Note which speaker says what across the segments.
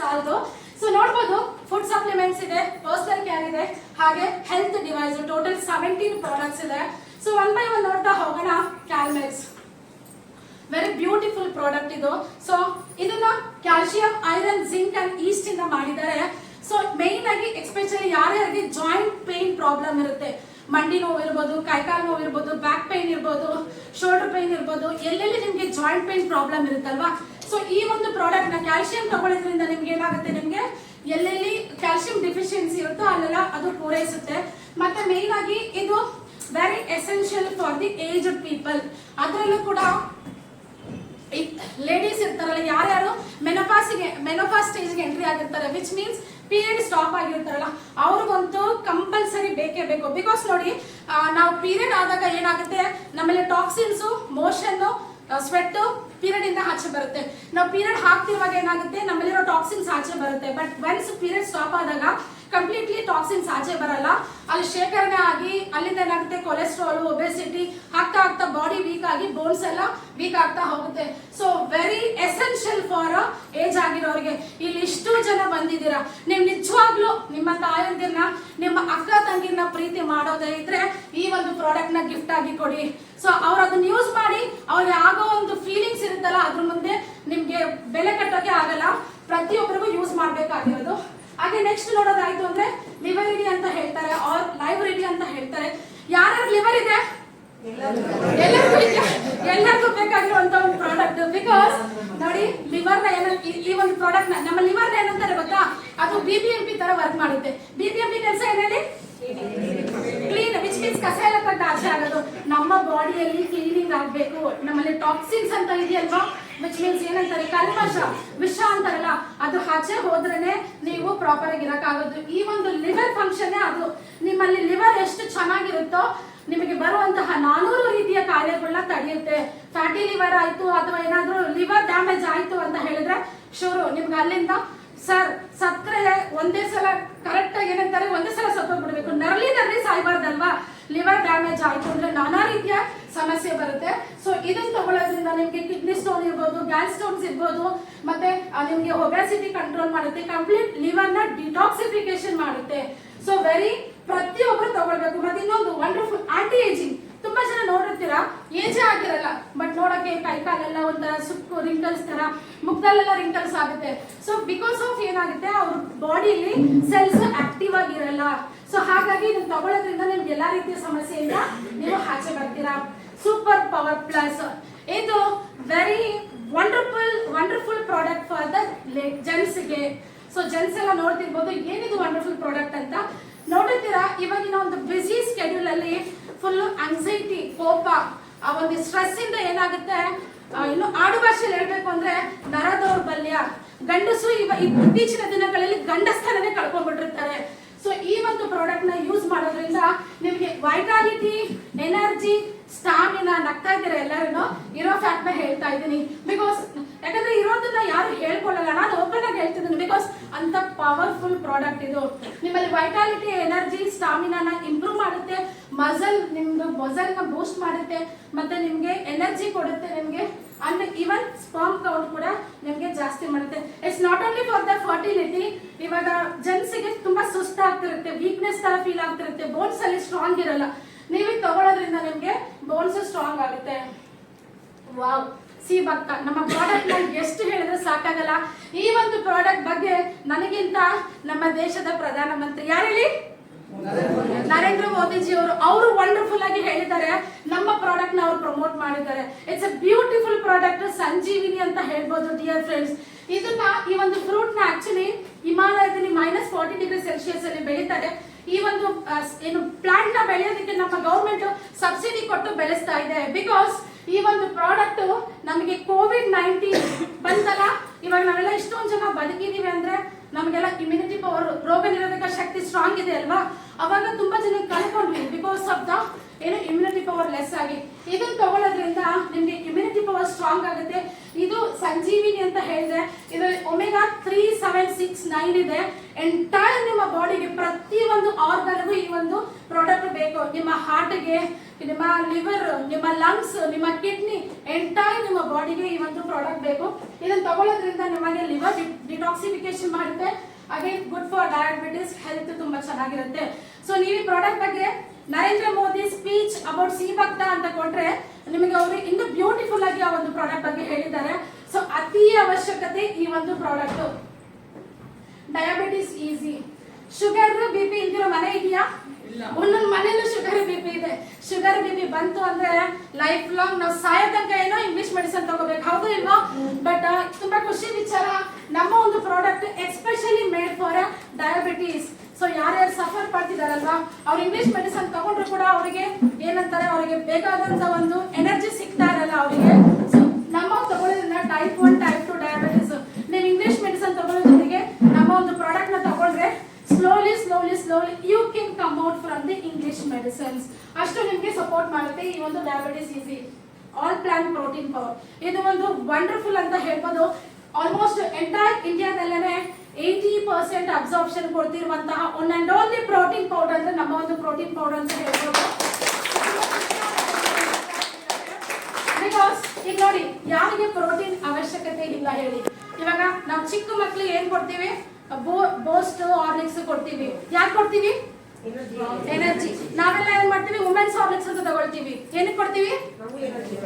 Speaker 1: ಸಾಲದು. ಸೊ ನೋಡ್ಬೋದು food supplements ಇದೆ ಪರ್ಸನಲ್ ಕೇರ್ ಇದೆ, ಹಾಗೆ health device total seventeen products ಇದೆ. ಸೊ ಒನ್ ಬೈ ಒನ್ ನೋಡ್ತಾ ಹೋಗೋಣ ಕ್ಯಾಲ್ಮೆಟ್ಸ್ ವೆರಿ ಬ್ಯೂಟಿಫುಲ್ ಪ್ರಾಡಕ್ಟ್ ಇದು. ಸೊ ಇದನ್ನ calcium iron zinc and yeast ಇಂದ ಮಾಡಿದ್ದಾರೆ. ಸೊ ಮೇನ್ ಆಗಿ ಎಕ್ಸ್ಪೆಷಲಿ ಯಾರ್ಯಾರಿಗೆ ಜಾಯಿಂಟ್ ಪೇನ್ ಪ್ರಾಬ್ಲಮ್ ಇರುತ್ತೆ ಮಂಡಿ ನೋವು ಇರ್ಬೋದು, ಕೈಕಾಲು ನೋವು ಇರ್ಬೋದು ಬ್ಯಾಕ್ ಪೈನ್ ಇರ್ಬೋದು ಶೋಲ್ಡರ್ ಪೈನ್ ಇರ್ಬೋದು, ಎಲ್ಲೆಲ್ಲಿ ನಿಮಗೆ ಜಾಯಿಂಟ್ ಪೈನ್ ಪ್ರಾಬ್ಲಮ್ ಇರುತ್ತಲ್ವಾ? ಸೊ ಈ ಒಂದು ಪ್ರಾಡಕ್ಟ್ನ ಕ್ಯಾಲ್ಸಿಯಂ ತಗೊಳ್ಳೋದ್ರಿಂದ ನಿಮ್ಗೆ ಏನಾಗುತ್ತೆ ನಿಮಗೆ? ಎಲ್ಲೆಲ್ಲಿ ಕ್ಯಾಲ್ಸಿಯಂ ಡಿಫಿಷಿಯನ್ಸಿ ಇರುತ್ತೋ ಅಲ್ಲೆಲ್ಲ ಅದು ಪೂರೈಸುತ್ತೆ. ಮತ್ತೆ ಮೇನ್ ಆಗಿ ಇದು very essential for the aged people ಅದರಲ್ಲೂ ಕೂಡ ಲೇಡೀಸ್ ಇರ್ತಾರಲ್ಲ, ಯಾರ್ಯಾರು ಮೆನೋಪಾಸಿಗೆ ಮೆನೋಪಾಸ್ ಸ್ಟೇಜ್ಗೆ ಎಂಟ್ರಿ ಆಗಿರ್ತಾರೆ ವಿಚ್ ಮೀನ್ಸ್ ಪೀರಿಯಡ್ ಸ್ಟಾಪ್ ಆಗಿರ್ತಾರಲ್ಲ, ಅವ್ರಿಗಂತೂ ಕಂಪಲ್ಸರಿ ಬೇಕೇ ಬೇಕು. ಬಿಕಾಸ್ ನೋಡಿ ನಾವು ಪೀರಿಯಡ್ ಆದಾಗ ಏನಾಗುತ್ತೆ? ನಮ್ಮಲ್ಲಿ ಟಾಕ್ಸಿನ್ಸು ಮೋಷನ್ನು ಸ್ವೆಟ್ ಪೀರಿಯಡ್ ಇಂದ ಆಚೆ ಬರುತ್ತೆ. ನಾವು ಪೀರಿಯಡ್ ಹಾಕ್ತಿರುವಾಗ ಏನಾಗುತ್ತೆ? ನಮ್ಮಲ್ಲಿರೋ ಟಾಕ್ಸಿನ್ಸ್ ಆಚೆ ಬರುತ್ತೆ. ಬಟ್ ಒನ್ಸ್ ಪೀರಿಯಡ್ ಸ್ಟಾಪ್ ಆದಾಗ ಕಂಪ್ಲೀಟ್ಲಿ ಟಾಕ್ಸಿನ್ಸ್ ಆಚೆ ಬರಲ್ಲ. ಅಲ್ಲಿ ಶೇಖರಣೆ ಆಗಿ ಅಲ್ಲಿಂದ ಏನಾಗುತ್ತೆ? ಕೊಲೆಸ್ಟ್ರಾಲ್ ಒಬೆಸಿಟಿ ಆಗ್ತಾ ಆಗ್ತಾ ಬಾಡಿ ವೀಕ್ ಆಗಿ ಬೋನ್ಸ್ ಎಲ್ಲ ವೀಕ್ ಆಗ್ತಾ ಹೋಗುತ್ತೆ. So very essential for age ಆಗಿರೋರಿಗೆ. ಇಲ್ಲಿ ಇಷ್ಟು ಜನ ಬಂದಿದ್ದೀರಾ. ನೀವು ನಿಜವಾಗ್ಲೂ ನಿಮ್ಮ ತಾಯಂದಿರ್ನ, ನಿಮ್ಮ ಅಕ್ಕ ತಂಗಿರ್ನ ಪ್ರೀತಿ ಮಾಡೋದೇ ಇದ್ರೆ ಈ ಒಂದು ಪ್ರಾಡಕ್ಟ್ನ ಗಿಫ್ಟ್ ಆಗಿ ಕೊಡಿ. ಸೊ ಅವ್ರು ಅದನ್ನ ಯೂಸ್ ಮಾಡಿ, ಅವ್ರಿಗೆ ಆಗೋ ಒಂದು ಫೀಲಿಂಗ್ಸ್ ಇರುತ್ತಲ್ಲ, ಅದ್ರ ಮುಂದೆ ನಿಮ್ಗೆ ಬೆಲೆ ಕಟ್ಟೋಕೆ ಆಗಲ್ಲ. ಪ್ರತಿಯೊಬ್ಬರಿಗೂ ಯೂಸ್ ಮಾಡ್ಬೇಕಾಗಿರೋದು ಹಾಗೆ ನೆಕ್ಸ್ಟ್ ನೋಡೋದಾಯ್ತು ಅಂದ್ರೆ ಲಿವರ್ ಇಡಿ ಅಂತ ಹೇಳ್ತಾರೆ ಆರ್ ಲೈವ್ ರೆಡಿ ಅಂತ ಹೇಳ್ತಾರೆ. ಯಾರು ಲಿವರ್ ಇದೆ? ಎಲ್ಲರಿಗೂ ಬೇಕಾಗಿರುವಂತ ಒಂದು ಪ್ರಾಡಕ್ಟ್ ಬಿಕಾಸ್ ನೋಡಿ ಲಿವರ್ನ ಈ- ಒಂದು ಪ್ರಾಡಕ್ಟ್ ನಮ್ಮ ಲಿವರ್ನ ಏನಂತಾರೆ ಗೊತ್ತಾ? ಅದು ಬಿ ಬಿ ಎಂ ಪಿ ತರ ವರ್ಕ್ ಮಾಡುತ್ತೆ. ಬಿ ಬಿ ಎಂ ಪಿ ಕೆಲಸ ಏನೇಳಿ? ಕ್ಲೀನ್ ವಿಚ್ ಮೀನ್ಸ್ ಕಸ ಎಲ್ಲ ಆಚೆ ಆಗೋದು. ನಮ್ಮ ಬಾಡಿಯಲ್ಲಿ ಕ್ಲೀನಿಂಗ್ ಆಗ್ಬೇಕು. ನಮ್ಮಲ್ಲಿ ಟಾಕ್ಸಿನ್ಸ್ ಅಂತ ಇದೆಯಲ್ವಾ? ವಿಚ್ ಮೀನ್ಸ್ ಏನಂತಾರೆ? ಕಲ್ಮಶ ವಿಷ ಅಂತಾರಲ್ಲ ಅದು ಆಚೆ ಹೋದ್ರೇನೆ ನೀವು ಪ್ರಾಪರ್ ಆಗಿ ಇರಕ್ಕಾಗೋದು. ಈ ಒಂದು ಲಿವರ್ ಫಂಕ್ಷನ್ ಅದು. ನಿಮ್ಮಲ್ಲಿ ಲಿವರ್ ಎಷ್ಟು ಚೆನ್ನಾಗಿರುತ್ತೋ, ನಿಮಗೆ ಬರುವಂತಹ ನಾನೂರು ರೀತಿಯ ಕಾಯಿಲೆಗಳನ್ನ ತಡೆಯುತ್ತೆ. ಫ್ಯಾಟಿ ಲಿವರ್ ಆಯ್ತು ಅಥವಾ ಏನಾದ್ರೂ ಲಿವರ್ ಡ್ಯಾಮೇಜ್ ಆಯ್ತು ಅಂತ ಹೇಳಿದ್ರೆ, ಶೂರು, ನಿಮ್ಗೆ ಅಲ್ಲಿಂದ ಸರ್ ಸತ್ರೆ ಒಂದೇ ಸಲ ಕರೆಕ್ಟ್ ಆಗಿ ಏನಂತಾರೆ? ಒಂದೇ ಸಲ ಸತ್ತೋಗ್ಬಿಡ್ಬೇಕು. ನರಳಿ ನರಳಿ ಸಾಯ್ಬಾರ್ದಲ್ವಾ? ಲಿವರ್ ಡ್ಯಾಮೇಜ್ ಆಯ್ತು ಅಂದ್ರೆ ನಾನಾ ರೀತಿಯ ಸಮಸ್ಯೆ ಬರುತ್ತೆ. ಸೊ ಇದನ್ನ ತಗೊಳ್ಳೋದ್ರಿಂದ ನಿಮ್ಗೆ ಕಿಡ್ನಿ ಸ್ಟೋನ್ ಇರ್ಬೋದು ಗ್ಯಾಸ್ ಸ್ಟೋನ್ಸ್ ಇರ್ಬೋದು, ಮತ್ತೆ ನಿಮಗೆ ಒಬೆಸಿಟಿ ಕಂಟ್ರೋಲ್ ಮಾಡುತ್ತೆ ಕಂಪ್ಲೀಟ್ ಲಿವರ್ನ ಡಿಟಾಕ್ಸಿಫಿಕೇಶನ್ ಮಾಡುತ್ತೆ. ಸೊ ವೆರಿ ಪ್ರತಿಯೊಬ್ಬರು ತಗೊಳ್ಬೇಕು. ಮತ್ತೆ ಇನ್ನೊಂದು ವಂಡರ್ಫುಲ್ ಆಂಟಿ ಏಜಿಂಗ್ ತುಂಬಾ ಜನ ನೋಡಿರ್ತೀರಾ? ಏಜೇ ಆಗಿರಲ್ಲ. ಬಟ್ ನೋಡಕ್ಕೆ ಕೈ ಕಾಲೆಲ್ಲ ಒಂಥರ ಸುಕ್ಕು ರಿಂಕಲ್ಸ್ ತರ ಮುಖದಲ್ಲೆಲ್ಲ ರಿಂಕಲ್ಸ್ ಆಗುತ್ತೆ. ಸೊ ಬಿಕಾಸ್ ಆಫ್ ಏನಾಗುತ್ತೆ, ಅವ್ರ ಬಾಡಿಲಿ ಸೆಲ್ಸ್ ಆಕ್ಟಿವ್ ಆಗಿರಲ್ಲ. ಸೊ ಹಾಗಾಗಿ ನೀವು ತಗೊಳ್ಳೋದ್ರಿಂದ ನಿಮ್ಗೆ ಎಲ್ಲಾ ರೀತಿಯ ಸಮಸ್ಯೆಯಿಂದ ನೀವು ಆಚೆ ಬರ್ತೀರಾ. ಸೂಪರ್ ಪವರ್ ಪ್ಲಸ್ ಇದು very wonderful wonderful product for the ಜೆಂಟ್ಸ್ಗೆ so gents ಎಲ್ಲ ನೋಡ್ತಿರ್ಬೋದು, ಏನಿದು ವಂಡರ್ಫುಲ್ ಪ್ರಾಡಕ್ಟ್ ಅಂತ? ನೋಡುತ್ತೀರಾ ಇವಾಗಿನ ಒಂದು ಬ್ಯುಸಿ ಸ್ಕೆಡ್ಯೂಲ್ ಅಲ್ಲಿ ಫುಲ್ ಅಂಗ್ಸೈಟಿ ಕೋಪ, ಆ ಒಂದು ಸ್ಟ್ರೆಸ್ ಇಂದ ಏನಾಗುತ್ತೆ? ಇನ್ನು ಆಡು ಭಾಷೆಯಲ್ಲಿ ಹೇಳ್ಬೇಕು ಅಂದ್ರೆ ನರ ದೌರ್ಬಲ್ಯ ಗಂಡಸು ಇವ ಇತ್ತೀಚಿನ ದಿನಗಳಲ್ಲಿ ಗಂಡಸ್ಥಾನನೇ ಕಳ್ಕೊಂಡ್ಬಿಟ್ಟಿರ್ತಾರೆ. ಸೊ ಈ ಒಂದು ಪ್ರಾಡಕ್ಟ್ನ ಯೂಸ್ ಮಾಡೋದ್ರಿಂದ ನಿಮಗೆ ವೈಟಾಲಿಟಿ ಎನರ್ಜಿ ಸ್ಟಾಮಿನಾ ನಗ್ತಾ ಇದ್ದೀರಾ ಎಲ್ಲರೂ ಇರೋ ಫ್ಯಾಕ್ಟ್ನ ಹೇಳ್ತಾ ಇದ್ದೀನಿ. ಬಿಕಾಸ್ ಯಾಕಂದ್ರೆ ಇರೋದನ್ನ ಯಾರು ಹೇಳ್ಕೊಳ್ಳಲ್ಲ. ನಾನು ಓಪನ್ ಆಗಿ ಹೇಳ್ತಿದ್ದೀನಿ. ಬಿಕಾಸ್ ಅಂತ ಪವರ್ಫುಲ್ ಪ್ರಾಡಕ್ಟ್ ಇದು. ನಿಮ್ಮಲ್ಲಿ ವೈಟಾಲಿಟಿ ಎನರ್ಜಿ ಸ್ಟಾಮಿನಾನ ಇಂಪ್ರೂವ್ ಮಾಡುತ್ತೆ. ಮಸಲ್ ನಿಮ್ದು ನ ಬೂಸ್ಟ್ ಮಾಡುತ್ತೆ. ಮತ್ತೆ ನಿಮ್ಗೆ ಎನರ್ಜಿ ಕೊಡುತ್ತೆ. ನಿಮ್ಗೆ ಅಂಡ್ ಈವನ್ ಸ್ಪರ್ಮ್ ಕೌಂಟ್ ಕೂಡ ನಿಮ್ಗೆ ಜಾಸ್ತಿ ಮಾಡುತ್ತೆ. It's not only for the fertility ಇವಾಗ ಜೆಂಟ್ಸಿಗೆ ತುಂಬಾ ಸುಸ್ತಾಗ್ತಿರುತ್ತೆ. ವೀಕ್ನೆಸ್ ತರ ಫೀಲ್ ಆಗ್ತಿರುತ್ತೆ. ಬೋನ್ಸ್ ಅಲ್ಲಿ ಸ್ಟ್ರಾಂಗ್ ಇರಲ್ಲ. ನೀವು ತಗೊಳ್ಳೋದ್ರಿಂದ ನಿಮ್ಗೆ ಬೋನ್ಸ್ ಸ್ಟ್ರಾಂಗ್ ಆಗುತ್ತೆ. ವಾವ್ ಸಿ, ಭಕ್ತ, ನಮ್ಮ ಪ್ರಾಡಕ್ಟ್ನ ಎಷ್ಟು ಹೇಳಿದ್ರೆ ಸಾಕಾಗಲ್ಲ. ಈ ಒಂದು ಪ್ರಾಡಕ್ಟ್ ಬಗ್ಗೆ ನನಗಿಂತ ನಮ್ಮ ದೇಶದ ಪ್ರಧಾನಮಂತ್ರಿ ಯಾರು ಹೇಳಿ? ನರೇಂದ್ರ ಮೋದಿಜಿ ಅವರು. ಅವರು ವಂಡರ್ಫುಲ್ ಆಗಿ ಹೇಳಿದ್ದಾರೆ. ನಮ್ಮ ಪ್ರಾಡಕ್ಟ್ನ ಅವ್ರು ಪ್ರಮೋಟ್ ಮಾಡಿದ್ದಾರೆ. It's a beautiful product Sanjeevini ಅಂತ ಹೇಳ್ಬೋದು ಡಿಯರ್ ಫ್ರೆಂಡ್ಸ್ ಇದನ್ನ ಈ ಒಂದು ಫ್ರೂಟ್ನ ಆಕ್ಚುಲಿ ಹಿಮಾಲಯದಲ್ಲಿ ಮೈನಸ್ ಫಾರ್ಟಿ ಡಿಗ್ರಿ ಸೆಲ್ಸಿಯಸ್ ಅಲ್ಲಿ ಬೆಳೀತಾರೆ. ಈ ಒಂದು ಏನು ಪ್ಲಾಂಟ್ನ ಬೆಳೆಯೋದಕ್ಕೆ ನಮ್ಮ ಗೌರ್ಮೆಂಟ್ ಸಬ್ಸಿಡಿ ಕೊಟ್ಟು ಬೆಳೆಸ್ತಾ ಇದೆ. ಬಿಕಾಸ್ ಈ ಒಂದು ಪ್ರಾಡಕ್ಟ್ ನಮಗೆ ಕೋವಿಡ್ ನೈನ್ಟೀನ್ ಬಂತಲ್ಲ, ಇವಾಗ ನಾವೆಲ್ಲ ಇಷ್ಟೊಂದು ಜನ ಬದುಕಿದೀವಿ ಅಂದ್ರೆ ನಮಗೆಲ್ಲ ಇಮ್ಯುನಿಟಿ ಪವರ್ ರೋಗ ನಿರೋಧಕ ಶಕ್ತಿ ಸ್ಟ್ರಾಂಗ್ ಇದೆ ಅಲ್ವಾ? ಅವಾಗ ತುಂಬಾ ಜನ ಕಳ್ಕೊಂಡ್ವಿ ಬಿಕಾಸ್ ಆಫ್ ದ ಏನು ಇಮ್ಯುನಿಟಿ ಪವರ್ ಲೆಸ್ ಆಗಿ. ಇದನ್ನ ತಗೊಳ್ಳೋದ್ರಿಂದ ನಿಮಗೆ ಇಮ್ಯುನಿಟಿ ಪವರ್ ಸ್ಟ್ರಾಂಗ್ ಆಗುತ್ತೆ. ಇದು ಸಂಜೀವಿನಿ ಅಂತ ಹೇಳಿದೆ. ಇದು omega three seven six nine ಇದೆ. ಎಂಟೈರ್ ನಿಮ್ಮ ಬಾಡಿಗೆ ಪ್ರತಿ ಒಂದು ಆರ್ಗನ್ಗೂ ಈ ಒಂದು ಪ್ರಾಡಕ್ಟ್ ಬೇಕು. ನಿಮ್ಮ ಹಾರ್ಟ್ಗೆ ನಿಮ್ಮ ಲಿವರ್ ನಿಮ್ಮ ಲಂಗ್ಸ್ ನಿಮ್ಮ ಕಿಡ್ನಿ ಎಂಟೈರ್ ನಿಮ್ಮ ಬಾಡಿಗೆ ಈ ಒಂದು ಪ್ರಾಡಕ್ಟ್ ಬೇಕು. ಇದನ್ನ ತಗೊಳ್ಳೋದ್ರಿಂದ ನಿಮಗೆ ಲಿವರ್ ಡಿಟಾಕ್ಸಿಫಿಕೇಶನ್ ಮಾಡುತ್ತೆ. Again good for diabetes health ತುಂಬಾ ಚೆನ್ನಾಗಿರುತ್ತೆ. ಸೊ ನೀವು ಈ ಪ್ರಾಡಕ್ಟ್ ಬಗ್ಗೆ Narendra Modi speech about sea ಭಕ್ತ ಅಂತ ಕೊಟ್ರೆ ನಿಮಗೆ ಅವರು ಇನ್ನು ಬ್ಯೂಟಿಫುಲ್ ಆಗಿ ಆ ಒಂದು ಪ್ರಾಡಕ್ಟ್ ಬಗ್ಗೆ ಹೇಳಿದ್ದಾರೆ. ಸೊ ಅತಿ ಅವಶ್ಯಕತೆ ಈ ಒಂದು product diabetes easy sugar B P ಇಲ್ದಿರೋ ಮನೆ ಇದೆಯಾ? ಒಂದೊಂದು ಮನೇಲೂ ಶುಗರ್ ಬಿ ಪಿ ಇದೆ. ಶುಗರ್ ಬಿ ಪಿ ಬಂತು ಅಂದ್ರೆ ಲೈಫ್ ಲಾಂಗ್ ನಾವು ಸಾಯೋ ತನಕ ಏನೋ ಇಂಗ್ಲಿಷ್ ಮೆಡಿಸನ್ ತಗೋಬೇಕು. ಹೌದು ಇಲ್ವಾ? ಬಟ್ ತುಂಬಾ ಖುಷಿ ವಿಚಾರ. ನಮ್ಮ ಒಂದು product especially made for diabetes so ಯಾರ್ಯಾರು ಸಫರ್ ಪಡ್ತಿದಾರಲ್ವಾ? ಅವ್ರು ಇಂಗ್ಲಿಷ್ ಮೆಡಿಸನ್ ತಗೊಂಡ್ರು ಕೂಡ ಅವರಿಗೆ ಏನಂತಾರೆ? ಅವರಿಗೆ ಬೇಕಾದಂತ ಒಂದು ಎನರ್ಜಿ ಸಿಗ್ತಾ ಇರಲ್ಲ ಅವರಿಗೆ. ಸೊ ನಮ್ಮ ತಗೊಳ್ಳೋದ್ರಿಂದ type one type slowly slowly slowly you can come out from the English medicines ಅಷ್ಟು ನಿಮಗೆ ಸಪೋರ್ಟ್ ಮಾಡುತ್ತೆ. ಈ ಒಂದು diabetes easy all plan protein power ಇದು ಒಂದು ವಂಡರ್ಫುಲ್ ಅಂತ ಹೇಳ್ಬೋದು. ಆಲ್ಮೋಸ್ಟ್ ಎಂಟೈರ್ ಇಂಡಿಯಾದಲ್ಲೇ eighty percent absorption ಕೊಡ್ತಿರುವಂತಹ one and only protein powder ಅಂದ್ರೆ ನಮ್ಮ ಒಂದು ಪ್ರೋಟೀನ್ ಪೌಡರ್ ಅಂತ ಹೇಳ್ಬೋದು. ಬಿಕಾಸ್ ಈಗ ನೋಡಿ, ಯಾರಿಗೆ ಪ್ರೋಟೀನ್ ಅವಶ್ಯಕತೆ ಇಲ್ಲ ಹೇಳಿ. ಇವಾಗ ನಾವು ಚಿಕ್ಕ ಮಕ್ಳಿಗೆ ಏನ್ ಕೊಡ್ತೀವಿ? ಬೋಸ್ಟ್ ಹಾರ್ಲಿಕ್ಸ್ ಕೊಡ್ತೀವಿ. ಯಾಕೆ ಕೊಡ್ತೀವಿ? ಎನರ್ಜಿ ನಾವೆಲ್ಲ ಏನ್ ಮಾಡ್ತೀವಿ? ವುಮೆನ್ಸ್ ಹಾರ್ಲಿಕ್ಸ್ ಅಂತ ತಗೊಳ್ತೀವಿ. ಏನಕ್ಕೆ ಕೊಡ್ತೀವಿ?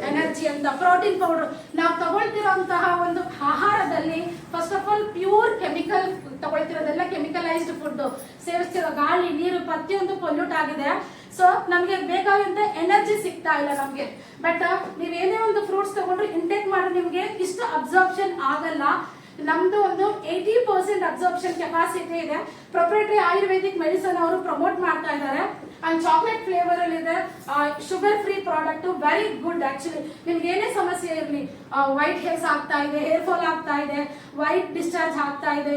Speaker 1: ಎನರ್ಜಿ ಅಂತ. ಪ್ರೋಟೀನ್ ಪೌಡರ್ ನಾವು ತಗೊಳ್ತಿರೋಂತಹ ಒಂದು ಆಹಾರದಲ್ಲಿ first of all pure chemical ತಗೊಳ್ತಿರೋದೆಲ್ಲ chemicalised food ಸೇವಿಸ್ತಿರೋ ಗಾಳಿ ನೀರು ಪ್ರತಿಯೊಂದು ಪೊಲ್ಯೂಟ್ ಆಗಿದೆ. ಸೊ ನಮಗೆ ಬೇಕಾದಂತ ಎನರ್ಜಿ ಸಿಗ್ತಾ ಇಲ್ಲ ನಮಗೆ. ಬಟ್ ನೀವು ಏನೇ ಒಂದು ಫ್ರೂಟ್ಸ್ ತಗೊಂಡ್ರು ಇಂಟೇಕ್ ಮಾಡಿ ನಿಮಗೆ ಇಷ್ಟು ಅಬ್ಸಾರ್ಪ್ಷನ್ ಆಗಲ್ಲ. ನಮ್ದು ಒಂದು ಏಯ್ಟಿ ಪರ್ಸೆಂಟ್ ಅಬ್ಸಾರ್ಪ್ಷನ್ ಕೆಪಾಸಿಟಿ ಇದೆ. ಪ್ರೊಪ್ರೇಟರಿ ಆಯುರ್ವೇದಿಕ್ ಮೆಡಿಸನ್ ಅವರು ಪ್ರಮೋಟ್ ಮಾಡ್ತಾ ಇದ್ದಾರೆ. ಅಂಡ್ ಚಾಕ್ಲೇಟ್ ಫ್ಲೇವರ್ ಅಲ್ಲಿ ಇದೆ. Sugar free product very good actually ನಿಮ್ಗೆ ಏನೇ ಸಮಸ್ಯೆ ಇರಲಿ ವೈಟ್ ಹೇರ್ಸ್ ಆಗ್ತಾ ಇದೆ ಹೇರ್ ಫಾಲ್ ಆಗ್ತಾ ಇದೆ ವೈಟ್ ಡಿಸ್ಚಾರ್ಜ್ ಆಗ್ತಾ ಇದೆ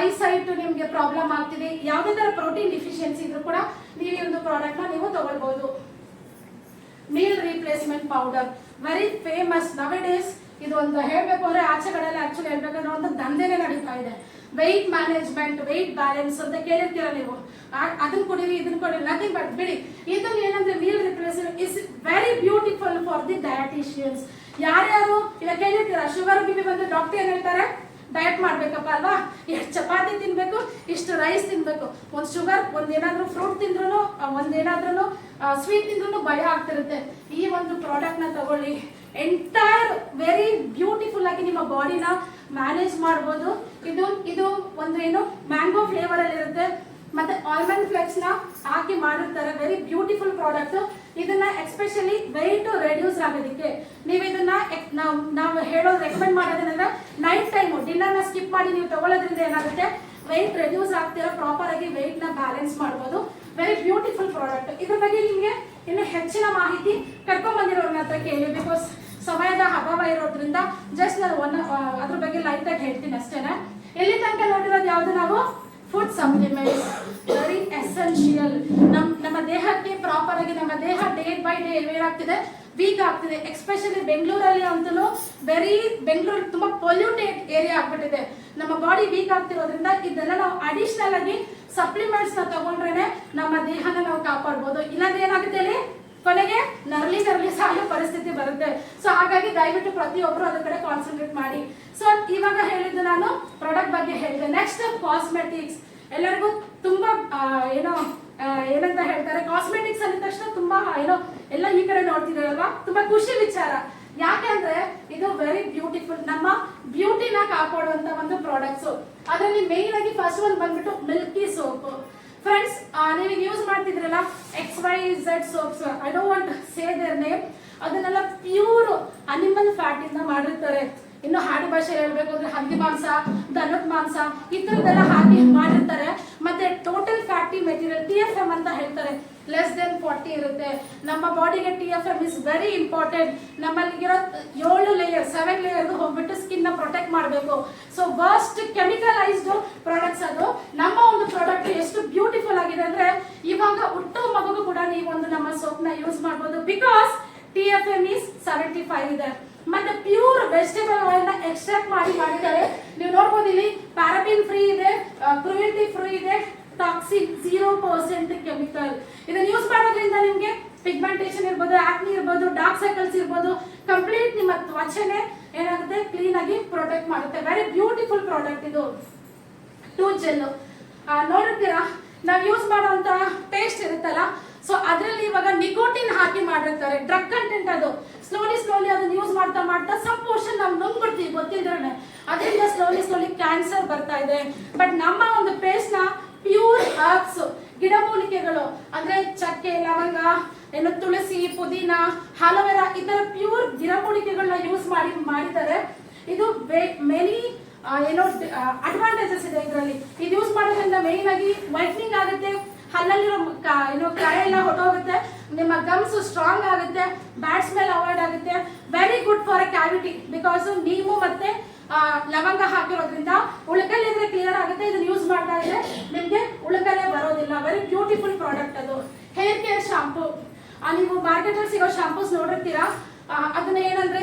Speaker 1: ಐ ಸೈಟ್ ನಿಮ್ಗೆ ಪ್ರಾಬ್ಲಮ್ ಆಗ್ತಿದೆ. ಯಾವುದೇ ತರ ಪ್ರೋಟೀನ್ ಡಿಫಿಷಿಯನ್ಸಿ ಇದ್ರೂ ಕೂಡ ನೀವು ಈ ಒಂದು ಪ್ರಾಡಕ್ಟ್ನ ನೀವು ತಗೊಳ್ಬಹುದು meal replacement powder very famous nowadays ಇದು ಅಂತ ಹೇಳ್ಬೇಕು ಅಂದ್ರೆ ಆಚೆ ಕಡೆ ಆಕ್ಚುಲಿ ಹೇಳ್ಬೇಕಂದ್ರೆ ಒಂದು ದಂಧೆನೆ ನಡೀತಾ ಇದೆ. ವೆಯ್ಟ್ ಮ್ಯಾನೇಜ್ಮೆಂಟ್ ವೆಯ್ಟ್ ಬ್ಯಾಲೆನ್ಸ್ ಅಂತ ಕೇಳಿರ್ತೀರ ನೀವು? ಅದನ್ನ ಕೊಡಿರಿ ಇದನ್ನ ಕೊಡಿರಿ ನಥಿಂಗ್ ಬಟ್ ಬಿಡಿ. ಇದನ್ನ ಏನಂದ್ರೆ meal replace is very beautiful for the dietitians ಯಾರ್ಯಾರು, ಈಗ ಕೇಳಿರ್ತೀರ ಶುಗರ್ ಬಿ ಪಿ ಬಂದು ಡಾಕ್ಟರ್ ಏನ್ ಹೇಳ್ತಾರೆ? ಡಯಟ್ ಮಾಡ್ಬೇಕಪ್ಪ ಅಲ್ವಾ? ಎಷ್ಟು ಚಪಾತಿ ತಿನ್ಬೇಕು, ಇಷ್ಟು ರೈಸ್ ತಿನ್ಬೇಕು. ಒಂದ್ ಶುಗರ್ ಒಂದ್ ಏನಾದ್ರೂ ಫ್ರೂಟ್ ತಿಂದ್ರು ಒಂದ್ ಏನಾದ್ರೂ ಸ್ವೀಟ್ ತಿಂದ್ರು ಭಯ ಆಗ್ತಿರುತ್ತೆ. ಈ ಒಂದು ಪ್ರಾಡಕ್ಟ್ನ ತಗೊಳ್ಳಿ. ಬ್ಯೂಟಿಫುಲ್ ಆಗಿ ನಿಮ್ಮ ಬಾಡಿನ ಮ್ಯಾನೇಜ್ ಮಾಡ್ಬೋದು. ಇದು ಇದು ಒಂದು ಏನು ಮ್ಯಾಂಗೋ ಫ್ಲೇವರ್ ಅಲ್ಲಿ ಇರುತ್ತೆ. ಮತ್ತೆ ಆಲ್ಮಂಡ್ ಫ್ಲೆಕ್ಸ್ನ ಹಾಕಿ ಮಾಡಿರ್ತಾರೆ. ವೆರಿ ಬ್ಯೂಟಿಫುಲ್ ಪ್ರಾಡಕ್ಟ್ ಇದನ್ನ ಎಸ್ಪೆಷಲಿ ವೆಯ್ಟ್ ರೆಡ್ಯೂಸ್ ಆಗೋದಕ್ಕೆ. ನೀವು ಇದನ್ನ ನಾವು ನಾವು ಹೇಳೋದು ರೆಕಮೆಂಡ್ ಮಾಡೋದೇನಂದ್ರೆ ನೈಟ್ ಟೈಮ್ ಡಿನ್ನರ್ನ ಸ್ಕಿಪ್ ಮಾಡಿ ನೀವು ತಗೊಳ್ಳೋದ್ರಿಂದ ಏನಾಗುತ್ತೆ? ವೆಯ್ಟ್ ರೆಡ್ಯೂಸ್ ಆಗ್ತಿರೋ ಪ್ರಾಪರ್ ಆಗಿ ವೆಯ್ಟ್ನ ಬ್ಯಾಲೆನ್ಸ್ ಮಾಡ್ಬೋದು. ವೆರಿ ಬ್ಯೂಟಿಫುಲ್ ಪ್ರಾಡಕ್ಟ್ ಇದ್ರ ಬಗ್ಗೆ ನಿಮಗೆ ಇನ್ನು ಹೆಚ್ಚಿನ ಮಾಹಿತಿ ಕರ್ಕೊಂಡ್ ಬಂದಿರೋರ್ನ ಹತ್ರ ಕೇಳಿ ಬಿಕಾಸ್ ಸಮಯದ ಅಭಾವ ಇರೋದ್ರಿಂದ ಜಸ್ಟ್ ನಾನು ಒನ್ ಅದ್ರ ಬಗ್ಗೆ ಲೈಟ್ ಆಗಿ ಹೇಳ್ತೀನಿ ಅಷ್ಟೇನೆ. ಎಲ್ಲಿ ತನಕ ನೋಡಿರೋದು ಯಾವುದು ನಾವು? ಫುಡ್ ಸಪ್ಲಿಮೆಂಟ್ಸ್ ವೆರಿ ಎಸೆನ್ಷಿಯಲ್ ನಮ್, ನಮ್ಮ ದೇಹಕ್ಕೆ ಪ್ರಾಪರ್ ಆಗಿ, ನಮ್ಮ ದೇಹ ಡೇ ಬೈ ಡೇ ಏನಾಗ್ತಿದೆ ವೀಕ್ ಆಗ್ತಿದೆ. ಎಕ್ಸ್ಪೆಷಲಿ ಬೆಂಗಳೂರಲ್ಲಿ ಅಂತಲೂ ವೆರಿ ಬೆಂಗಳೂರು ತುಂಬಾ ಪೊಲ್ಯೂಟೆಡ್ ಏರಿಯಾ ಆಗ್ಬಿಟ್ಟಿದೆ. ನಮ್ಮ ಬಾಡಿ ವೀಕ್ ಆಗ್ತಿರೋದ್ರಿಂದ ಇದೆಲ್ಲ ನಾವು ಅಡಿಷನಲ್ ಆಗಿ ಸಪ್ಲಿಮೆಂಟ್ಸ್ನ ತಗೊಂಡ್ರೇನೆ ನಮ್ಮ ದೇಹನ ನಾವು ಕಾಪಾಡ್ಬೋದು. ಇಲ್ಲಾಂದ್ರೆ ಏನಾಗುತ್ತೆ ಹೇಳಿ? ಕೊನೆಗೆ ನರಳಿ ನರಲಿ ಸಾಯೋ ಪರಿಸ್ಥಿತಿ ಬರುತ್ತೆ. ಸೊ ಹಾಗಾಗಿ ದಯವಿಟ್ಟು ಪ್ರತಿಯೊಬ್ಬರು ಅದ್ರ ಕಡೆ ಕಾನ್ಸಂಟ್ರೇಟ್ ಮಾಡಿ. ಸೊ ಇವಾಗ ಹೇಳಿದ್ದು ನಾನು ಪ್ರಾಡಕ್ಟ್ ಬಗ್ಗೆ ಹೇಳಿದೆ. ನೆಕ್ಸ್ಟ್ ಕಾಸ್ಮೆಟಿಕ್ಸ್ ಎಲ್ಲರಿಗೂ ತುಂಬಾ ಏನೋ ಏನಂತ ಹೇಳ್ತಾರೆ? ಕಾಸ್ಮೆಟಿಕ್ಸ್ ಅಂದ ತಕ್ಷಣ ತುಂಬಾ, ಏನೋ, ಎಲ್ಲ ಈ ಕಡೆ ನೋಡ್ತಿದಾರಲ್ವಾ? ತುಂಬಾ ಖುಷಿ ವಿಚಾರ. ಯಾಕಂದ್ರೆ ಇದು ವೆರಿ ಬ್ಯೂಟಿಫುಲ್ ನಮ್ಮ ಬ್ಯೂಟಿನ ಕಾಪಾಡುವಂತ ಒಂದು ಪ್ರಾಡಕ್ಟ್ಸ್ ಅದರಲ್ಲಿ ಮೇನ್ ಆಗಿ ಫಸ್ಟ್ ಒಂದು ಬಂದ್ಬಿಟ್ಟು ಮಿಲ್ಕಿ ಸೋಪ್ ಫ್ರೆಂಡ್ಸ್ ನೀವು use ಮಾಡ್ತಿದ್ರಲ್ಲ X Y Z soaps I don't want say their name ಅದನ್ನೆಲ್ಲ ಪ್ಯೂರ್ ಅನಿಮಲ್ ಫ್ಯಾಟ್ ಇಂದ ಮಾಡಿರ್ತಾರೆ. ಇನ್ನು ಹಾಡು ಭಾಷೆ ಹೇಳ್ಬೇಕು ಅಂದ್ರೆ ಹಂದಿ ಮಾಂಸ, ದನದ ಮಾಂಸ, ಈ ಥರದ್ದೆಲ್ಲ ಹಾಕಿ ಮಾಡಿರ್ತಾರೆ. ಮತ್ತೆ total fatty material T F M ಅಂತ ಹೇಳ್ತಾರೆ. ಲೆಸ್ ದೆನ್ ಫಾರ್ಟಿ ಇರುತ್ತೆ. ನಮ್ಮ ಬಾಡಿಗೆ T F M is very important ನಮ್ಮಲ್ಲಿರೋ ಏಳು ಲೇಯರ್ ಸೆವೆನ್ ಲೇಯರ್ ಹೋಗ್ಬಿಟ್ಟು ಸ್ಕಿನ್ನ ಪ್ರೊಟೆಕ್ಟ್ ಮಾಡಬೇಕು. ಸೊ ವರ್ಸ್ಟ್ ಕೆಮಿಕಲೈಸ್ಡ್ ಪ್ರಾಡಕ್ಟ್ಸ್ ಅದು ನಮ್ಮ ಒಂದು ಪ್ರಾಡಕ್ಟ್ ಎಷ್ಟು ಬ್ಯೂಟಿಫುಲ್ ಆಗಿದೆ ಅಂದ್ರೆ ಇವಾಗ ಹುಟ್ಟೋ ಮಗುಗೂ ಕೂಡ ನೀವು ಒಂದು ನಮ್ಮ ಸೋಪ್ನ ಯೂಸ್ ಮಾಡ್ಬೋದು because T F M is seventy five ಇದೆ. ಮತ್ತೆ ಪ್ಯೂರ್ ವೆಜಿಟೇಬಲ್ ಆಯಿಲ್ನ ಎಕ್ಸ್ಟ್ರಾಕ್ಟ್ ಮಾಡಿ ಮಾಡಿದ್ದಾರೆ ನೀವು ನೋಡ್ಬೋದು ಇಲ್ಲಿ ಪ್ಯಾರಾಬಿನ್ ಫ್ರೀ ಇದೆ ಕ್ರೂಯಿಟಿ ಫ್ರೀ ಇದೆ ಟಾಕ್ಸಿನ್ ಜೀರೋ ಪರ್ಸೆಂಟ್ ಕೆಮಿಕಲ್ ಇದನ್ನ ಯೂಸ್ ಮಾಡೋದ್ರಿಂದ ನಿಮಗೆ ಪಿಗ್ಮೆಂಟೇಷನ್ ಇರ್ಬೋದು ಆಕ್ನಿ ಇರ್ಬೋದು ಡಾರ್ಕ್ ಸರ್ಕಲ್ಸ್ ಇರ್ಬೋದು ಕಂಪ್ಲೀಟ್ ನಿಮ್ಮ ತ್ವಚೆನೆ ಏನಾಗುತ್ತೆ? ಕ್ಲೀನ್ ಆಗಿ ಪ್ರೊಟೆಕ್ಟ್ ಮಾಡುತ್ತೆ. ವೆರಿ ಬ್ಯೂಟಿಫುಲ್ ಪ್ರಾಡಕ್ಟ್ ಇದು. ಟೂ ಜೆಲ್ ನೋಡಿರ್ತೀರಾ ನಾವು ಯೂಸ್ ಮಾಡುವಂತ ಪೇಸ್ಟ್ ಇರುತ್ತಲ್ಲ ಸೊ ಅದರಲ್ಲಿ ಇವಾಗ ನಿಕೋಟಿನ್ ಹಾಕಿ ಮಾಡಿರ್ತಾರೆ. ಡ್ರಗ್ ಕಂಟೆಂಟ್ ಅದು. ಸ್ಲೋಲಿ ಸ್ಲೋಲಿ ಅದನ್ನ ಯೂಸ್ ಮಾಡ್ತಾ ಮಾಡ್ತಾ ಸಮ್ ಪೋರ್ಷನ್ ನಾವು ನುಂಗ್ಬಿಡ್ತೀವಿ ಗೊತ್ತಿದ್ರೆ ಅದರಿಂದ ಸ್ಲೋಲಿ ಸ್ಲೋಲಿ ಕ್ಯಾನ್ಸರ್ ಬರ್ತಾ ಇದೆ. ಬಟ್ ನಮ್ಮ ಒಂದು ಪೇಸ್ಟ್ನ ಪ್ಯೂರ್ ಹರ್ಬ್ಸ್ ಗಿಡಮೂಲಿಕೆಗಳು ಅಂದ್ರೆ ಚಕ್ಕೆ, ಲವಂಗ ಏನು ತುಳಸಿ, ಪುದೀನ ಹಲವೆರಾ ಈ ತರ ಪ್ಯೂರ್ ಗಿಡಮೂಲಿಕೆಗಳನ್ನ ಯೂಸ್ ಮಾಡಿ ಮಾಡಿದ್ದಾರೆ. ಇದು ಮೆನಿ ಏನೋ ಅಡ್ವಾಂಟೇಜಸ್ ಇದೆ ಇದರಲ್ಲಿ. ಇದು ಯೂಸ್ ಮಾಡೋದ್ರಿಂದ ಮೇನ್ ಆಗಿ ವೈಟ್ನಿಂಗ್ ಆಗುತ್ತೆ ಹಲ್ಲಲ್ಲಿರೋ ಏನೋ ಕಳೆ ಎಲ್ಲ ಹೊಟ್ಟೋಗುತ್ತೆ ನಿಮ್ಮ ಗಮ್ಸ್ ಸ್ಟ್ರಾಂಗ್ ಆಗುತ್ತೆ. ಬ್ಯಾಟ್ ಸ್ಮೆಲ್ ಅವಾಯ್ಡ್ ಆಗುತ್ತೆ. Very good for a cavity because ನೀವು ಮತ್ತೆ ಲವಂಗ ಹಾಕಿರೋದ್ರಿಂದ ಉಳ್ಕಲ್ ಇದ್ರೆ ಕ್ಲಿಯರ್ ಆಗುತ್ತೆ. ಇದನ್ನ ಯೂಸ್ ಮಾಡ್ತಾ ಇದ್ರೆ ನಿಮ್ಗೆ ಉಳಕಲ್ಲೇ ಬರೋದಿಲ್ಲ. ವೆರಿ ಬ್ಯೂಟಿಫುಲ್ ಪ್ರಾಡಕ್ಟ್ ಅದು. ಹೇರ್ ಕೇರ್ ಶಾಂಪು ನೀವು ಮಾರ್ಕೆಟ್ ಅಲ್ಲಿ ಸಿಗೋ ಶಾಂಪೂಸ್ ನೋಡಿರ್ತೀರಾ? ಅದನ್ನ ಏನಂದ್ರೆ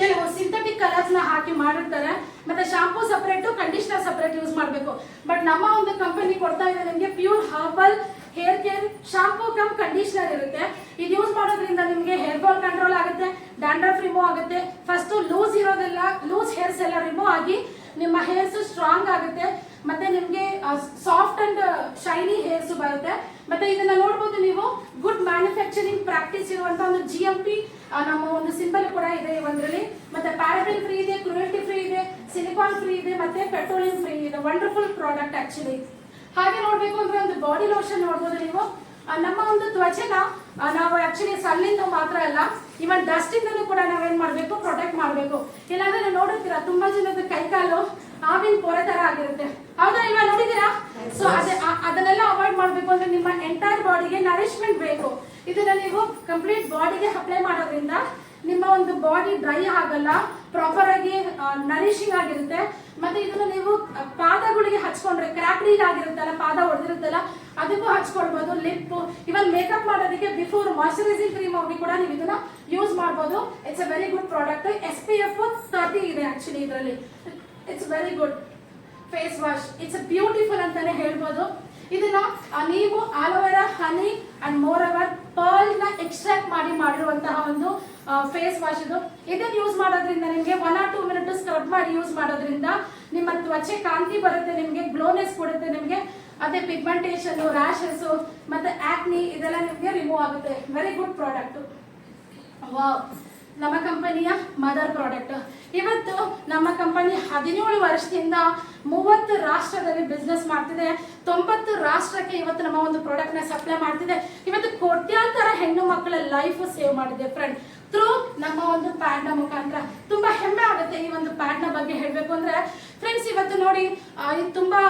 Speaker 1: ಕೆಲವು ಸಿಂಥೆಟಿಕ್ ಕಲರ್ಸ್ನ ಹಾಕಿ ಮಾಡಿರ್ತಾರೆ. ಮತ್ತೆ shampoo separate conditioner separate use ಮಾಡಬೇಕು. ಬಟ್ ನಮ್ಮ ಒಂದು ಕಂಪನಿ ಕೊಡ್ತಾ ಇದೆ ನಿಮಗೆ pure herbal hair care shampoo cum conditioner ಇರುತ್ತೆ. ಇದು ಯೂಸ್ ಮಾಡೋದ್ರಿಂದ ನಿಮಗೆ ಹೇರ್ ಫಾಲ್ ಕಂಟ್ರೋಲ್ ಆಗುತ್ತೆ ಡ್ಯಾಂಡ್ರಫ್ ರಿಮೂವ್ ಆಗುತ್ತೆ. ಫಸ್ಟ್ ಲೂಸ್ ಇರೋದೆಲ್ಲ ಲೂಸ್ ಹೇರ್ಸ್ ಎಲ್ಲ ರಿಮೂವ್ ಆಗಿ ನಿಮ್ಮ ಹೇರ್ಸ್ ಸ್ಟ್ರಾಂಗ್ ಆಗುತ್ತೆ. ಮತ್ತೆ ನಿಮಗೆ ಸಾಫ್ಟ್ ಶೈನಿ ಹೇರ್ಸ್ ಬರುತ್ತೆ. ಮತ್ತೆ ಇದನ್ನ ನೋಡಬಹುದು ನೀವು ಗುಡ್ ಮ್ಯಾನುಫ್ಯಾಕ್ಚರಿಂಗ್ ಪ್ರಾಕ್ಟೀಸ್ ಇರುವಂತ ಒಂದು ಜಿ ಎಂ ಪಿ ನಮ್ಮ ಒಂದು ಸಿಂಬಲ್ ಕೂಡ ಇದೆ ಒಂದರಲ್ಲಿ. ಮತ್ತೆ ಪ್ಯಾರಾಬಿನ್ ಫ್ರೀ ಇದೆ ಕ್ಲೋರಿಟಿ ಫ್ರೀ ಇದೆ ಸಿಲಿಕಾನ್ ಫ್ರೀ ಇದೆ, ಮತ್ತೆ ಪೆಟ್ರೋಲಿಯಂ ಫ್ರೀ ಇದೆ. ವಂಡರ್ಫುಲ್ ಪ್ರಾಡಕ್ಟ್ ಆಕ್ಚುಲಿ ಹಾಗೆ ನೋಡ್ಬೇಕು ಅಂದ್ರೆ ಒಂದು ಬಾಡಿ ಲೋಷನ್ ನೋಡ್ಬೋದು ನೀವು. ನಮ್ಮ ಒಂದು ತ್ವಚೆನ ನಾವು ಆಕ್ಚುಲಿ ಸಲ್ಲಿಂದ ಮಾತ್ರ ಅಲ್ಲ ಇವನ್ ಡಸ್ಟ್ ಕೂಡ ನಾವೇನ್ ಮಾಡ್ಬೇಕು ಪ್ರೊಟೆಕ್ಟ್ ಮಾಡ್ಬೇಕು. ಇಲ್ಲಾಂದ್ರೆ ನೋಡುತ್ತೀರಾ, ತುಂಬಾ ಜನದ ಕೈಕಾಲು ಆವಿನ ಪೊರೆ ತರ ಆಗಿರುತ್ತೆ. ಹೌದಾ ಇಲ್ವಾ? ನೋಡಿದೀರಾ ಸೊ ಅದೇ ಅದನ್ನೆಲ್ಲ ಅವಾಯ್ಡ್ ಮಾಡಬೇಕು ಅಂದ್ರೆ ನಿಮ್ಮ ಎಂಟೈರ್ ಬಾಡಿಗೆ ನರಿಶ್ಮೆಂಟ್ ಬೇಕು. ಇದನ್ನ ನೀವು ಕಂಪ್ಲೀಟ್ ಬಾಡಿಗೆ ಅಪ್ಲೈ ಮಾಡೋದ್ರಿಂದ ನಿಮ್ಮ ಒಂದು ಬಾಡಿ ಡ್ರೈ ಆಗಲ್ಲ ಪ್ರಾಪರ್ ಆಗಿ ನರಿಶಿಂಗ್ ಆಗಿರುತ್ತೆ. ಮತ್ತೆ ಇದನ್ನ ನೀವು ಪಾದಗಳಿಗೆ ಹಚ್ಕೊಂಡ್ರೆ ಕ್ರ್ಯಾಕ್ರೀಲ್ ಆಗಿರುತ್ತಲ್ಲ ಪಾದ ಹೊಡೆದಿರುತ್ತಲ್ಲ ಅದಕ್ಕೂ ಹಚ್ಕೊಳ್ಬಹುದು ಲಿಪ್ ಇವನ್ ಮೇಕಪ್ ಮಾಡೋದಕ್ಕೆ ಬಿಫೋರ್ ಮಾಯಶ್ಚರೈಸಿಂಗ್ ಕ್ರೀಮ್ ಆಗಿ ಕೂಡ ನೀವು ಇದನ್ನ ಯೂಸ್ ಮಾಡಬಹುದು it's a very good product S P F thirty ಇದೆ ಆಕ್ಚುಲಿ ಇದರಲ್ಲಿ. It's very good face wash it's beautiful ಅಂತಾನೆ ಹೇಳ್ಬೋದು. ಇದನ್ನ ನೀವು aloe vera, honey and more our ಪರ್ಲ್ನ extract ಮಾಡಿ ಮಾಡಿರುವಂತಹ ಒಂದು ಫೇಸ್ ವಾಶ್ ಇದು. ಇದನ್ನ ಯೂಸ್ ಮಾಡೋದ್ರಿಂದ ನಿಮಗೆ one or two minute scrub ಮಾಡಿ ಯೂಸ್ ಮಾಡೋದ್ರಿಂದ ನಿಮ್ಮ ತ್ವಚೆ ಕಾಂತಿ ಬರುತ್ತೆ, ನಿಮಗೆ ಗ್ಲೋನೆಸ್ ಕೊಡುತ್ತೆ, ನಿಮಗೆ ಅದೇ ಪಿಗ್ಮೆಂಟೇಷನ್ ರ್ಯಾಶಸ್ ಮತ್ತೆ ಆಕ್ನಿ ಇದೆಲ್ಲ ನಿಮಗೆ ರಿಮೂವ್ ಆಗುತ್ತೆ. ವೆರಿ ಗುಡ್ ಪ್ರಾಡಕ್ಟ್ ವಾವ್ ನಮ್ಮ ಕಂಪನಿಯ ಮದರ್ ಪ್ರಾಡಕ್ಟ್. ಇವತ್ತು ನಮ್ಮ ಕಂಪನಿ ಹದಿನೇಳು ವರ್ಷದಿಂದ ಮೂವತ್ತು ರಾಷ್ಟ್ರದಲ್ಲಿ ಬಿಸ್ನೆಸ್ ಮಾಡ್ತಿದೆ. ತೊಂಬತ್ತು ರಾಷ್ಟ್ರಕ್ಕೆ ಇವತ್ತು ನಮ್ಮ ಒಂದು ಪ್ರಾಡಕ್ಟ್ನ ಸಪ್ಲೈ ಮಾಡ್ತಿದೆ. ಇವತ್ತು ಕೋಟ್ಯಾಂತರ ಹೆಣ್ಣು ಮಕ್ಕಳ ಲೈಫ್ ಸೇವ್ ಮಾಡಿದೆ ಫ್ರೆಂಡ್ ಥ್ರೂ ನಮ್ಮ ಒಂದು ಪ್ಯಾಡ್ನ ಮುಖಾಂತರ. ತುಂಬಾ ಹೆಮ್ಮೆ ಆಗುತ್ತೆ ಈ ಒಂದು ಪ್ಯಾಡ್ನ ಬಗ್ಗೆ ಹೇಳಬೇಕು ಅಂದ್ರೆ ಫ್ರೆಂಡ್ಸ್ ಇವತ್ತು ನೋಡಿ ಇದು ತುಂಬಾ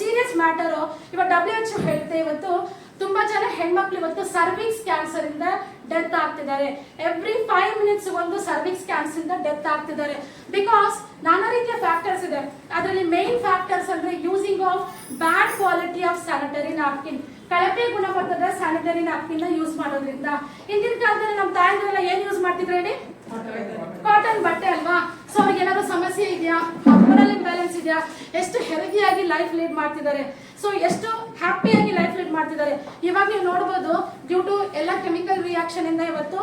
Speaker 1: ಸೀರಿಯಸ್ ಮ್ಯಾಟರ್ ಇವಾಗ ಡಬ್ಲ್ಯೂ ಎಚ್ ಹೇಳುತ್ತೆ ಇವತ್ತು ತುಂಬಾ ಹೆಣ್ಮಕ್ಳು ಇವತ್ತು ಸರ್ವಿಕ್ಸ್ ಕ್ಯಾನ್ಸರ್ ಇಂದ ಡೆತ್ ಆಗ್ತಿದ್ದಾರೆ. ಎವ್ರಿ ಫೈವ್ ಮಿನಿಟ್ಸ್ ಒಂದು ಸರ್ವಿಕ್ಸ್ ಕ್ಯಾನ್ಸರ್ ಇಂದ ಡೆತ್ ಆಗ್ತಿದ್ದಾರೆ. ಬಿಕಾಸ್ ನಾನಾ ರೀತಿಯ ಫ್ಯಾಕ್ಟರ್ಸ್ ಇದೆ. ಅದರಲ್ಲಿ ಮೇನ್ ಫ್ಯಾಕ್ಟರ್ಸ್ ಅಂದ್ರೆ using of bad quality of sanitary napkin ಕಳಪೆ ಗುಣಮಟ್ಟದ ಸ್ಯಾನಿಟರಿ ನಾಪ್ಕಿನ್ ಯೂಸ್ ಮಾಡೋದ್ರಿಂದ. ಹಿಂದಿನ ಕಾಲದಲ್ಲಿ ನಮ್ಮ ತಾಯಂದಿರೆಲ್ಲ ಏನ್ ಯೂಸ್ ಮಾಡ್ತಿದ್ರೆ ಹೇಳಿ? ಕಾಟನ್ ಬಟ್ಟೆ ಅಲ್ವಾ? ಸೊ ಅವ್ರಿಗೆ ಏನಾದ್ರು ಸಮಸ್ಯೆ ಇದೆಯಾ? ಹಾರ್ಮೋನಲ್ ಇಂಬ್ಯಾಲೆನ್ಸ್ ಇದೆಯಾ? ಎಷ್ಟು ಹೆಲ್ದಿಯಾಗಿ ಲೈಫ್ ಲೀಡ್ ಮಾಡ್ತಿದ್ದಾರೆ? ಸೊ ಎಷ್ಟು ಹ್ಯಾಪಿಯಾಗಿ ಲೈಫ್ ಲೀಡ್ ಮಾಡ್ತಿದ್ದಾರೆ? ಇವಾಗ ನೀವು ನೋಡ್ಬೋದು ಡ್ಯೂ ಟು ಎಲ್ಲ ಕೆಮಿಕಲ್ ರಿಯಾಕ್ಷನ್ ಇಂದ ಇವತ್ತು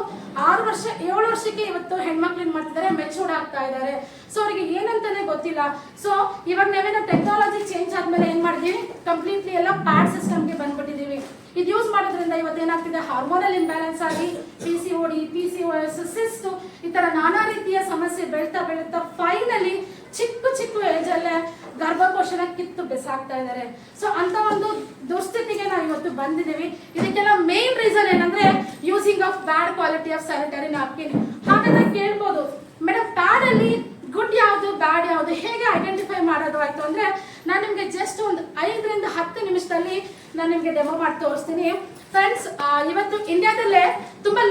Speaker 1: ಆರು ವರ್ಷ, ಏಳು ವರ್ಷಕ್ಕೆ ಇವತ್ತು ಹೆಣ್ಮಕ್ಳು ಏನ್ ಮಾಡ್ತಿದ್ದಾರೆ? ಮೆಚೂರ್ಡ್ ಆಗ್ತಾ ಇದ್ದಾರೆ. ಸೊ ಅವ್ರಿಗೆ ಏನಂತಾನೆ ಗೊತ್ತಿಲ್ಲ. ಸೊ ಇವಾಗ ನಾವೇನೋ ಟೆಕ್ನಾಲಜಿ ಚೇಂಜ್ ಆದ್ಮೇಲೆ ಏನ್ ಮಾಡಿದೀವಿ? ಕಂಪ್ಲೀಟ್ಲಿ ಎಲ್ಲ ಪ್ಯಾಡ್ ಸಿಸ್ಟಮ್ಗೆ ಬಂದ್ಬಿಟ್ಟಿದೀವಿ ಇದು ಯೂಸ್ ಮಾಡೋದ್ರಿಂದ ಇವತ್ತು ಏನಾಗ್ತಿದೆ? ಹಾರ್ಮೋನಲ್ ಇಂಬ್ಯಾಲೆನ್ಸ್ ಆಗಿ P C O D P C O S cyst ಈ ಥರ ನಾನಾ ರೀತಿಯ ಸಮಸ್ಯೆ ಬೆಳ್ತಾ ಬೆಳೀತಾ ಫೈನಲಿ ಚಿಕ್ಕ ಚಿಕ್ಕ ಏಜಲ್ಲೇ ಗರ್ಭಕೋಶನ ಕಿತ್ತು ಬೆಸಾಕ್ತಾ ಇದ್ದಾರೆ. ಸೊ ಅಂತ ಒಂದು ದುಸ್ಥಿತಿಗೆ ನಾವು ಇವತ್ತು ಬಂದಿದ್ದೀವಿ. ಇದಕ್ಕೆಲ್ಲ ಮೇನ್ ರೀಸನ್ ಏನಂದ್ರೆ using of bad quality of sanitary napkin ಹಾಗಾದ್ರೆ ಕೇಳ್ಬೋದು. ಮೇಡಮ್ ಪ್ಯಾಡ್ ಅಲ್ಲಿ ಗುಡ್ ಯಾವುದು ಬ್ಯಾಡ್ ಯಾವುದು, ಹೇಗೆ ಐಡೆಂಟಿಫೈ ಮಾಡೋದು ಆಯ್ತು ಅಂದ್ರೆ ನಾನು ನಿಮ್ಗೆ ಜಸ್ಟ್ ಒಂದು ಐದರಿಂದ ಹತ್ತು ನಿಮಿಷದಲ್ಲಿ ನಾನು ನಿಮ್ಗೆ ಡೆಮೋ ಮಾಡಿ ತೋರಿಸ್ತೀನಿ. ಫ್ರೆಂಡ್ಸ್ ಇವತ್ತು ಇಂಡಿಯಾದಲ್ಲೇ ತುಂಬಾ